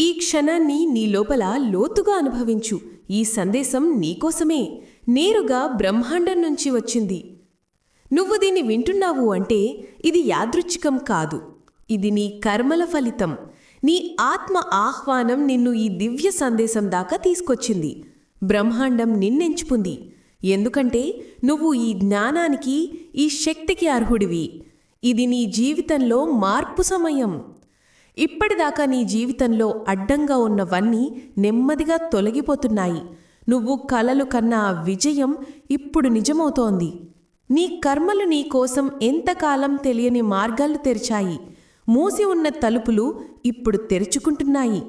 ఈ క్షణాన్ని నీ లోపల లోతుగా అనుభవించు. ఈ సందేశం నీకోసమే నేరుగా బ్రహ్మాండం నుంచి వచ్చింది. నువ్వు దీన్ని వింటున్నావు అంటే ఇది యాదృచ్ఛికం కాదు. ఇది నీ కర్మల ఫలితం. నీ ఆత్మ ఆహ్వానం నిన్ను ఈ దివ్య సందేశం దాకా తీసుకొచ్చింది. బ్రహ్మాండం నిన్నెంచుకుంది. ఎందుకంటే నువ్వు ఈ జ్ఞానానికి ఈ శక్తికి అర్హుడివి. ఇది నీ జీవితంలో మార్పు సమయం. ఇప్పటిదాకా నీ జీవితంలో అడ్డంగా ఉన్నవన్నీ నెమ్మదిగా తొలగిపోతున్నాయి. నువ్వు కలలు కన్న ఆ విజయం ఇప్పుడు నిజమవుతోంది. నీ కర్మలు నీ కోసం ఎంతకాలం తెలియని మార్గాలు తెరిచాయి. మూసి ఉన్న తలుపులు ఇప్పుడు తెరుచుకుంటున్నాయి.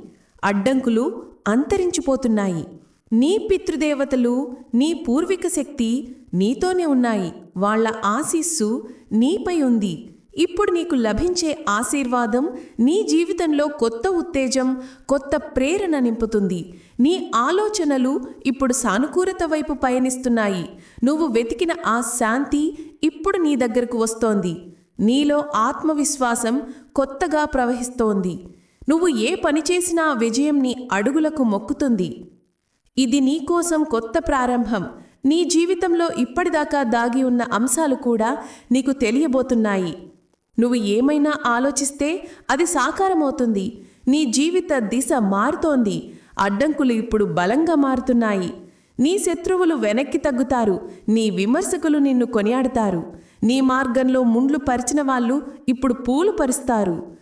అడ్డంకులు అంతరించిపోతున్నాయి. నీ పితృదేవతలు నీ పూర్వీక శక్తి నీతోనే ఉన్నాయి. వాళ్ళ ఆశీస్సు నీపై ఉంది. ఇప్పుడు నీకు లభించే ఆశీర్వాదం నీ జీవితంలో కొత్త ఉత్తేజం కొత్త ప్రేరణ నింపుతుంది. నీ ఆలోచనలు ఇప్పుడు సానుకూలత వైపు పయనిస్తున్నాయి. నువ్వు వెతికిన ఆ శాంతి ఇప్పుడు నీ దగ్గరకు వస్తోంది. నీలో ఆత్మవిశ్వాసం కొత్తగా ప్రవహిస్తోంది. నువ్వు ఏ పని చేసినా విజయం నీ అడుగులకు మొక్కుతుంది. ఇది నీకోసం కొత్త ప్రారంభం. నీ జీవితంలో ఇప్పటిదాకా దాగి ఉన్న అంశాలు కూడా నీకు తెలియబోతున్నాయి. నువ్వు ఏమైనా ఆలోచిస్తే అది సాకారమవుతుంది. నీ జీవిత దిశ మారుతోంది. అడ్డంకులు ఇప్పుడు బలంగా మారుతున్నాయి. నీ శత్రువులు వెనక్కి తగ్గుతారు. నీ విమర్శకులు నిన్ను కొనియాడతారు. నీ మార్గంలో ముండ్లు పరిచిన వాళ్ళు ఇప్పుడు పూలు పరుస్తారు.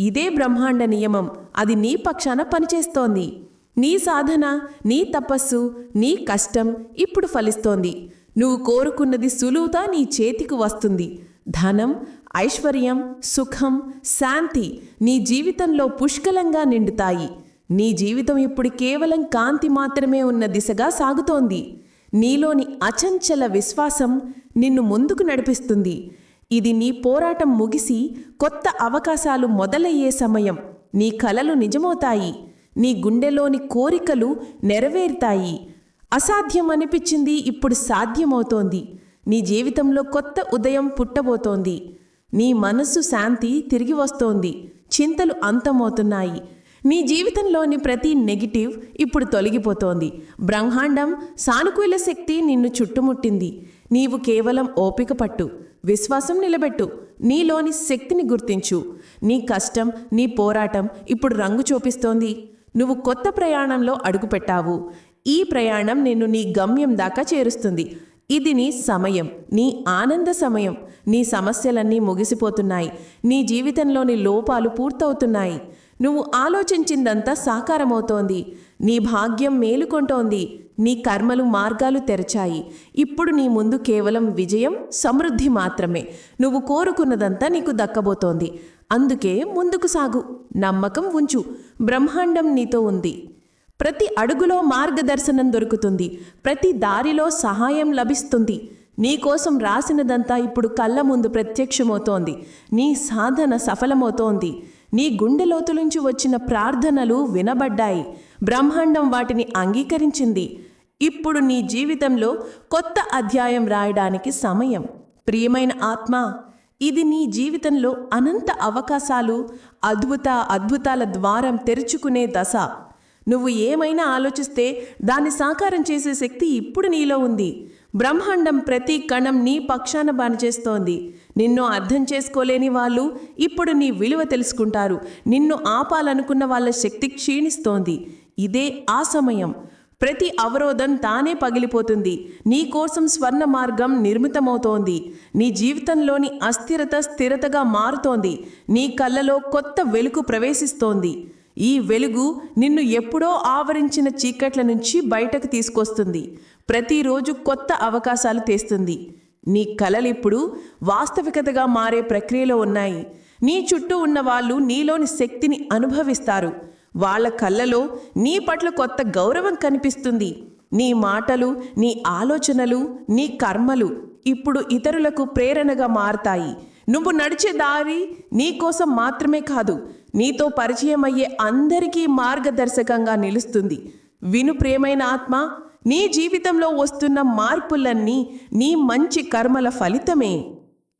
ఇదే బ్రహ్మాండ నియమం. అది నీ పక్షాన పనిచేస్తోంది. నీ సాధన నీ తపస్సు నీ కష్టం ఇప్పుడు ఫలిస్తోంది. నువ్వు కోరుకున్నది సులువుతా నీ చేతికి వస్తుంది. ధనం ఐశ్వర్యం సుఖం శాంతి నీ జీవితంలో పుష్కలంగా నిండుతాయి. నీ జీవితం ఇప్పుడు కేవలం కాంతి మాత్రమే ఉన్న దిశగా సాగుతోంది. నీలోని అచంచల విశ్వాసం నిన్ను ముందుకు నడిపిస్తుంది. ఇది నీ పోరాటం ముగిసి కొత్త అవకాశాలు మొదలయ్యే సమయం. నీ కలలు నిజమవుతాయి. నీ గుండెలోని కోరికలు నెరవేరుతాయి. అసాధ్యం అనిపించింది ఇప్పుడు సాధ్యమవుతోంది. నీ జీవితంలో కొత్త ఉదయం పుట్టబోతోంది. నీ మనస్సు శాంతి తిరిగి వస్తోంది. చింతలు అంతమవుతున్నాయి. నీ జీవితంలోని ప్రతి నెగిటివ్ ఇప్పుడు తొలగిపోతోంది. బ్రహ్మాండం సానుకూల శక్తి నిన్ను చుట్టుముట్టింది. నీవు కేవలం ఓపిక పట్టు విశ్వాసం నిలబెట్టు నీలోని శక్తిని గుర్తించు. నీ కష్టం నీ పోరాటం ఇప్పుడు రంగు చూపిస్తోంది. నువ్వు కొత్త ప్రయాణంలో అడుగుపెట్టావు. ఈ ప్రయాణం నిన్ను నీ గమ్యం దాకా చేరుస్తుంది. ఇది నీ సమయం నీ ఆనంద సమయం. నీ సమస్యలన్నీ ముగిసిపోతున్నాయి. నీ జీవితంలోని లోపాలు పూర్తవుతున్నాయి. నువ్వు ఆలోచించిందంతా సాకారమవుతోంది. నీ భాగ్యం మేలుకొంటోంది. నీ కర్మలు మార్గాలు తెరచాయి. ఇప్పుడు నీ ముందు కేవలం విజయం సమృద్ధి మాత్రమే. నువ్వు కోరుకున్నదంతా నీకు దక్కబోతోంది. అందుకే ముందుకు సాగు. నమ్మకం ఉంచు. బ్రహ్మాండం నీతో ఉంది. ప్రతి అడుగులో మార్గదర్శనం దొరుకుతుంది. ప్రతి దారిలో సహాయం లభిస్తుంది. నీకోసం రాసినదంతా ఇప్పుడు కళ్ళ ముందు ప్రత్యక్షమవుతోంది. నీ సాధన సఫలమవుతోంది. నీ గుండె లోతులుంచి వచ్చిన ప్రార్థనలు వినబడ్డాయి. బ్రహ్మాండం వాటిని అంగీకరించింది. ఇప్పుడు నీ జీవితంలో కొత్త అధ్యాయం రాయడానికి సమయం. ప్రియమైన ఆత్మ ఇది నీ జీవితంలో అనంత అవకాశాలు అద్భుత అద్భుతాల ద్వారం తెరుచుకునే దశ. నువ్వు ఏమైనా ఆలోచిస్తే దాన్ని సాకారం చేసే శక్తి ఇప్పుడు నీలో ఉంది. బ్రహ్మాండం ప్రతి కణం నీ పక్షాన పనిచేస్తోంది. నిన్ను అర్థం చేసుకోలేని వాళ్ళు ఇప్పుడు నీ విలువ తెలుసుకుంటారు. నిన్ను ఆపాలనుకున్న వాళ్ళ శక్తి క్షీణిస్తోంది. ఇదే ఆ సమయం. ప్రతి అవరోధం తానే పగిలిపోతుంది. నీ కోసం స్వర్ణ మార్గం నిర్మితమవుతోంది. నీ జీవితంలోని అస్థిరత స్థిరతగా మారుతోంది. నీ కళ్ళలో కొత్త వెలుగు ప్రవేశిస్తోంది. ఈ వెలుగు నిన్ను ఎప్పుడో ఆవరించిన చీకట్ల నుంచి బయటకు తీసుకొస్తుంది. ప్రతిరోజు కొత్త అవకాశాలు తెస్తుంది. నీ కలలిప్పుడు వాస్తవికతగా మారే ప్రక్రియలో ఉన్నాయి. నీ చుట్టూ ఉన్న వాళ్ళు నీలోని శక్తిని అనుభవిస్తారు. వాళ్ళ కళ్ళలో నీ పట్ల కొత్త గౌరవం కనిపిస్తుంది. నీ మాటలు నీ ఆలోచనలు నీ కర్మలు ఇప్పుడు ఇతరులకు ప్రేరణగా మారతాయి. నువ్వు నడిచే దారి నీ కోసం మాత్రమే కాదు నీతో పరిచయం అయ్యే అందరికీ మార్గదర్శకంగా నిలుస్తుంది. విను ప్రేమైన ఆత్మ నీ జీవితంలో వస్తున్న మార్పులన్నీ నీ మంచి కర్మల ఫలితమే.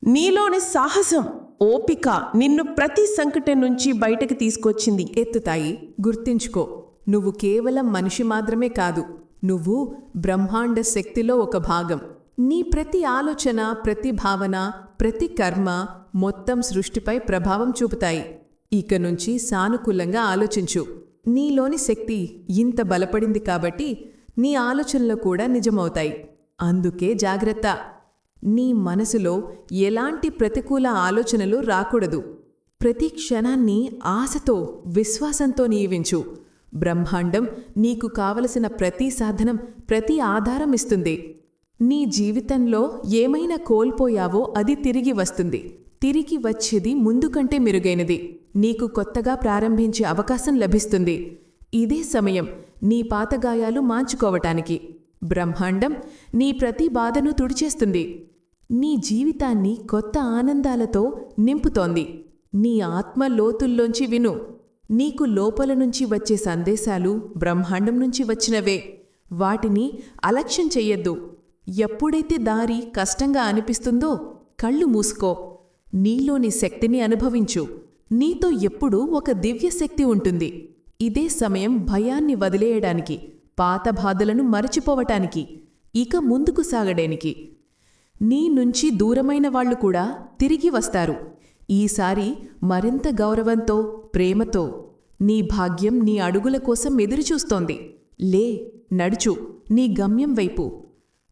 నీలోని సాహసం ఓపిక నిన్ను ప్రతి సంకటం నుంచి బయటకు తీసుకొచ్చింది. ఎత్తుతాయి గుర్తించుకో నువ్వు కేవలం మనిషి మాత్రమే కాదు నువ్వు బ్రహ్మాండ శక్తిలో ఒక భాగం. నీ ప్రతి ఆలోచన ప్రతి భావన ప్రతి కర్మ మొత్తం సృష్టిపై ప్రభావం చూపుతాయి. ఇక నుంచి సానుకూలంగా ఆలోచించు. నీలోని శక్తి ఇంత బలపడింది కాబట్టి నీ ఆలోచనలు కూడా నిజమవుతాయి. అందుకే జాగ్రత్త. నీ మనసులో ఎలాంటి ప్రతికూల ఆలోచనలు రాకూడదు. ప్రతి క్షణాన్ని ఆశతో విశ్వాసంతో నియమించు బ్రహ్మాండం నీకు కావలసిన ప్రతి సాధనం ప్రతి ఆధారం ఇస్తుంది. నీ జీవితంలో ఏమైనా కోల్పోయావో అది తిరిగి వస్తుంది. తిరిగి వచ్చేది ముందుకంటే మెరుగైనది. నీకు కొత్తగా ప్రారంభించే అవకాశం లభిస్తుంది. ఇదే సమయం నీ పాత గాయాలు మాంచుకోవటానికి. బ్రహ్మాండం నీ ప్రతి బాధను తుడిచేస్తుంది. నీ జీవితాన్ని కొత్త ఆనందాలతో నింపుతోంది. నీ ఆత్మ లోతుల్లోంచి విను. నీకు లోపల నుంచి వచ్చే సందేశాలు బ్రహ్మాండం నుంచి వచ్చినవే. వాటిని అలక్ష్యం చెయ్యొద్దు. ఎప్పుడైతే దారి కష్టంగా అనిపిస్తుందో కళ్ళు మూసుకో. నీలోని శక్తిని అనుభవించు. నీతో ఎప్పుడూ ఒక దివ్యశక్తి ఉంటుంది. ఇదే సమయం భయాన్ని వదిలేయడానికి పాత బాధలను మరచిపోవటానికి ఇక ముందుకు సాగడానికి. నీ నుంచి దూరమైన వాళ్ళు కూడా తిరిగి వస్తారు. ఈసారి మరింత గౌరవంతో ప్రేమతో నీ భాగ్యం నీ అడుగుల కోసం ఎదురుచూస్తోంది. లే నడుచు నీ గమ్యం వైపు.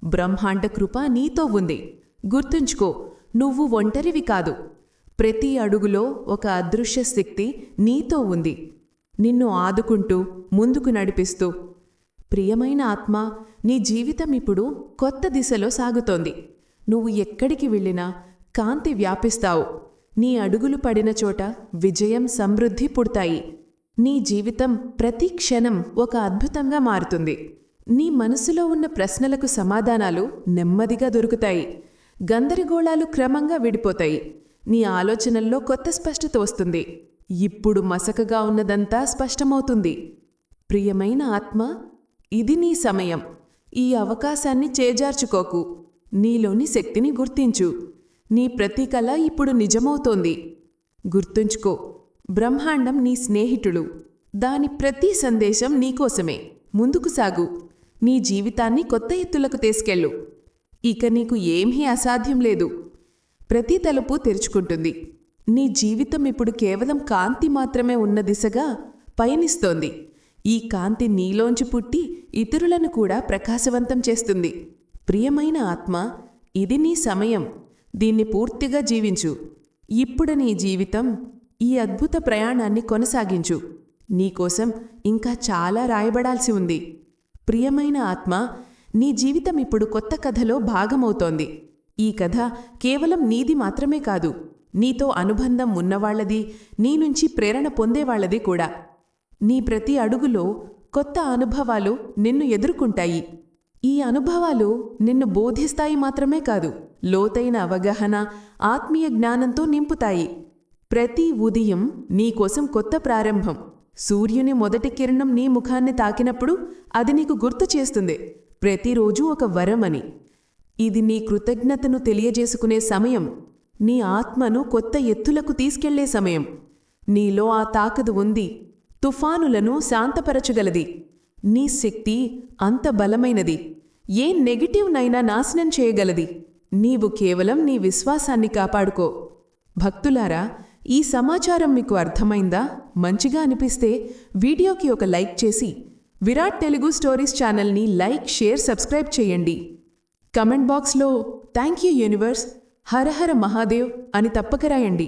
బ్రహ్మాండ కృప నీతో ఉంది. గుర్తుంచుకో నువ్వు ఒంటరివి కాదు. ప్రతి అడుగులో ఒక అదృశ్య శక్తి నీతో ఉంది. నిన్ను ఆదుకుంటూ ముందుకు నడిపిస్తూ ప్రియమైన ఆత్మ నీ జీవితం ఇప్పుడు కొత్త దిశలో సాగుతోంది. నువ్వు ఎక్కడికి వెళ్ళినా కాంతి వ్యాపిస్తావు. నీ అడుగులు పడిన చోట విజయం సమృద్ధి పుడతాయి. నీ జీవితం ప్రతి క్షణం ఒక అద్భుతంగా మారుతుంది. నీ మనసులో ఉన్న ప్రశ్నలకు సమాధానాలు నెమ్మదిగా దొరుకుతాయి. గందరగోళాలు క్రమంగా విడిపోతాయి. నీ ఆలోచనల్లో కొత్త స్పష్టత వస్తుంది. ఇప్పుడు మసకగా ఉన్నదంతా స్పష్టమవుతుంది. ప్రియమైన ఆత్మ ఇది నీ సమయం. ఈ అవకాశాన్ని చేజార్చుకోకు. నీలోని శక్తిని గుర్తించు. నీ ప్రతి కళ ఇప్పుడు నిజమవుతోంది. గుర్తుంచుకో బ్రహ్మాండం నీ స్నేహితుడు. దాని ప్రతి సందేశం నీకోసమే ముందుకు సాగు. నీ జీవితాన్ని కొత్త ఎత్తులకు తీసుకెళ్ళు. ఇక నీకు ఏమీ అసాధ్యం లేదు. ప్రతి తలుపు తెరుచుకుంటుంది. నీ జీవితం ఇప్పుడు కేవలం కాంతి మాత్రమే ఉన్న దిశగా పయనిస్తోంది. ఈ కాంతి నీలోంచి పుట్టి ఇతరులను కూడా ప్రకాశవంతం చేస్తుంది. ప్రియమైన ఆత్మ ఇది నీ సమయం. దీన్ని పూర్తిగా జీవించు. ఇప్పుడు నీ జీవితం ఈ అద్భుత ప్రయాణాన్ని కొనసాగించు. నీకోసం ఇంకా చాలా రాయబడాల్సి ఉంది. ప్రియమైన ఆత్మ నీ జీవితం ఇప్పుడు కొత్త కథలో భాగమవుతోంది. ఈ కథ కేవలం నీది మాత్రమే కాదు నీతో అనుబంధం ఉన్నవాళ్ళది నీ నుంచి ప్రేరణ పొందేవాళ్ళది కూడా. నీ ప్రతి అడుగులో కొత్త అనుభవాలు నిన్ను ఎదుర్కొంటాయి. ఈ అనుభవాలు నిన్ను బోధిస్తాయి మాత్రమే కాదు లోతైన అవగాహన ఆత్మీయ జ్ఞానంతో నింపుతాయి. ప్రతి ఉదయం నీకోసం కొత్త ప్రారంభం. సూర్యుని మొదటి కిరణం నీ ముఖాన్ని తాకినప్పుడు అది నీకు గుర్తు చేస్తుంది. ప్రతిరోజు ఒక వరమని. ఇది నీ కృతజ్ఞతను తెలియజేసుకునే సమయం. నీ ఆత్మను కొత్త ఎత్తులకు తీసుకెళ్ళే సమయం. నీలో ఆ తాకదు ఉంది. తుఫానులను శాంతపరచగలది. నీ శక్తి అంత బలమైనది. ఏ నెగిటివ్నైనా నాశనం చేయగలది. నీవు కేవలం నీ విశ్వాసాన్ని కాపాడుకో. భక్తులారా ఈ సమాచారం మీకు అర్థమైందా? మంచిగా అనిపిస్తే వీడియోకి ఒక లైక్ చేసి విరాట్ తెలుగు స్టోరీస్ ఛానల్ని లైక్ షేర్ సబ్స్క్రైబ్ చేయండి. కమెంట్ బాక్స్లో థ్యాంక్ యూ యూనివర్స్ హరహర మహాదేవ్ అని తప్పక రాయండి.